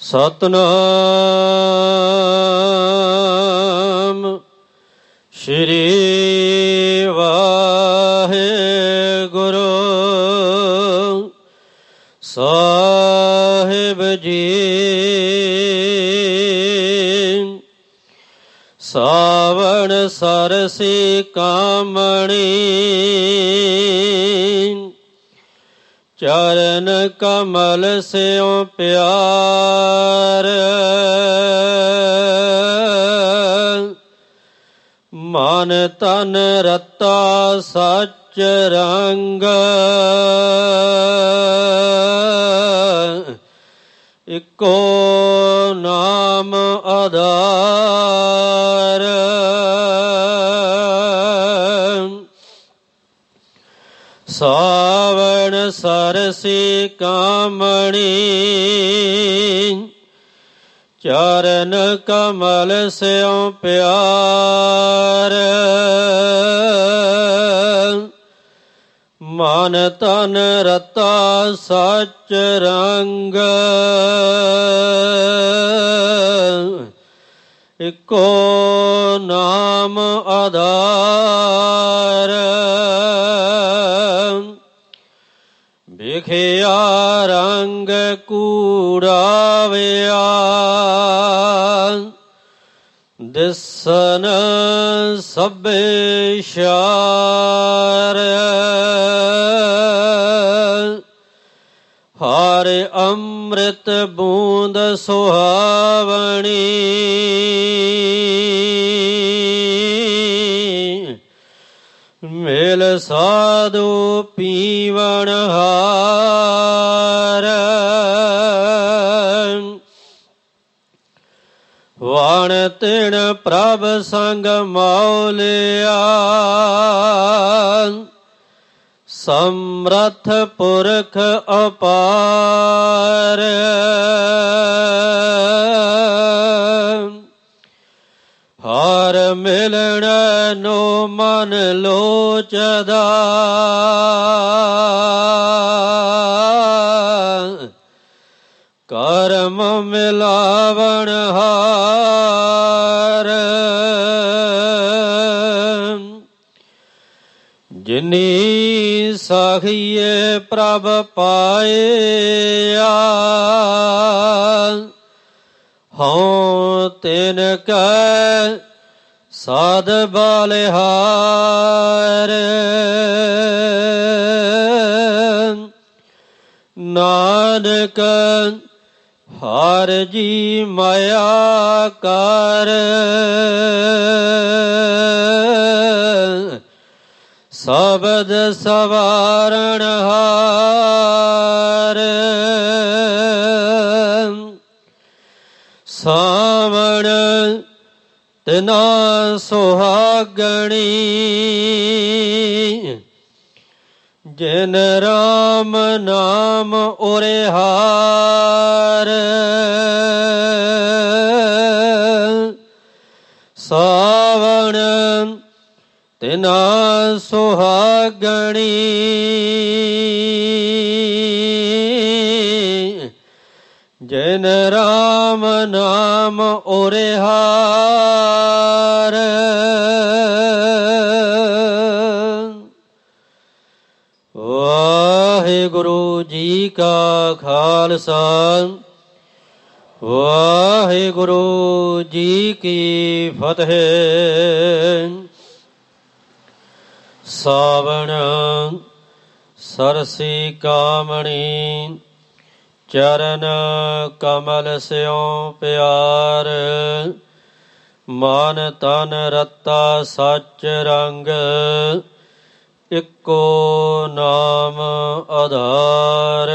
ਸਤਨਾਮ ਸ਼੍ਰੀ ਵਾਹਿਗੁਰੂ ਸਾਹਿਬ ਜੀ। ਸਾਵਣ ਸਰਸੀ ਕਾਮਣੀ ਚਰਨ ਕਮਲ ਸਿਉ ਪਿਆਰ। ਮਨ ਤਨ ਰਤਾ ਸੱਚ ਰੰਗ। ਇਕੋ ਨਾਮ ਆਧਾਰ। ਸਾਵਣ ਸਰਸੀ ਕਾਮਣੀ। ਚਰਨ ਕਮਲ ਸਿਉ ਪਿਆਰ। ਮਨ ਤਨ ਰਤਾ ਸੱਚ ਰੰਗ। ਇਕੋ ਨਾਮ ਆਧਾਰ। ਵਿਖਿਆ ਰੰਗ ਕੂੜਾਵਿਆ। ਦਿਸਨ ਸਭੇ ਸ਼ਾਰ। ਹਰ ਅੰਮ੍ਰਿਤ ਬੂੰਦ ਸੁਹਾਵਣੀ। ਮਿਲ ਸਾਧੂ ਪੀਵਣ ਹਾਰ। ਵਾਣ ਤਿਣ ਪ੍ਰਭ ਸੰਗ ਮੌਲਿਆ ਸਮਰਥ ਪੁਰਖ ਅਪਾਰ। ਹਰ ਮਿਲ ਲੋਚਦਾ। ਕਰਮ ਮਿਲਾਵਣ ਹਾਰ। ਜਿਨੀ ਸਾਖੀਏ ਪ੍ਰਭ ਪਾਇਆ ਹਉ ਤਿਨ ਕੈ ਸਾਧ ਬਲਿਹਾਰ। ਨਾਨਕ ਹਰ ਜੀ ਮਾਇਆ ਕਰ। ਸਬਦ ਸਵਾਰਣ ਹਾਰ। ਸਾਵਣ ਤਿਨਾ ਸੁਹਾਗਣੀ। ਜਿਨ ਰਾਮ ਨਾਮ ਉਰੇ ਹਾਰ ਸਾਵਣ ਤਿਨਾ ਸੁਹਾਗਣੀ। ਜਿਨ ਰਾਮ ਨਾਮ ਓਰੇ ਹਾਰ। ਵਾਹਿਗੁਰੂ ਜੀ ਕਾ ਖਾਲਸਾ। ਵਾਹਿਗੁਰੂ ਜੀ ਕੀ ਫਤਿਹ। ਸਾਵਣ ਸਰਸੀ ਕਾਮਣੀ ਚਰਨ ਕਮਲ ਸਿਉ ਪਿਆਰ ਮਨ ਤਨ ਰਤਾ ਸੱਚ ਰੰਗ ਇੱਕੋ ਨਾਮ ਆਧਾਰ।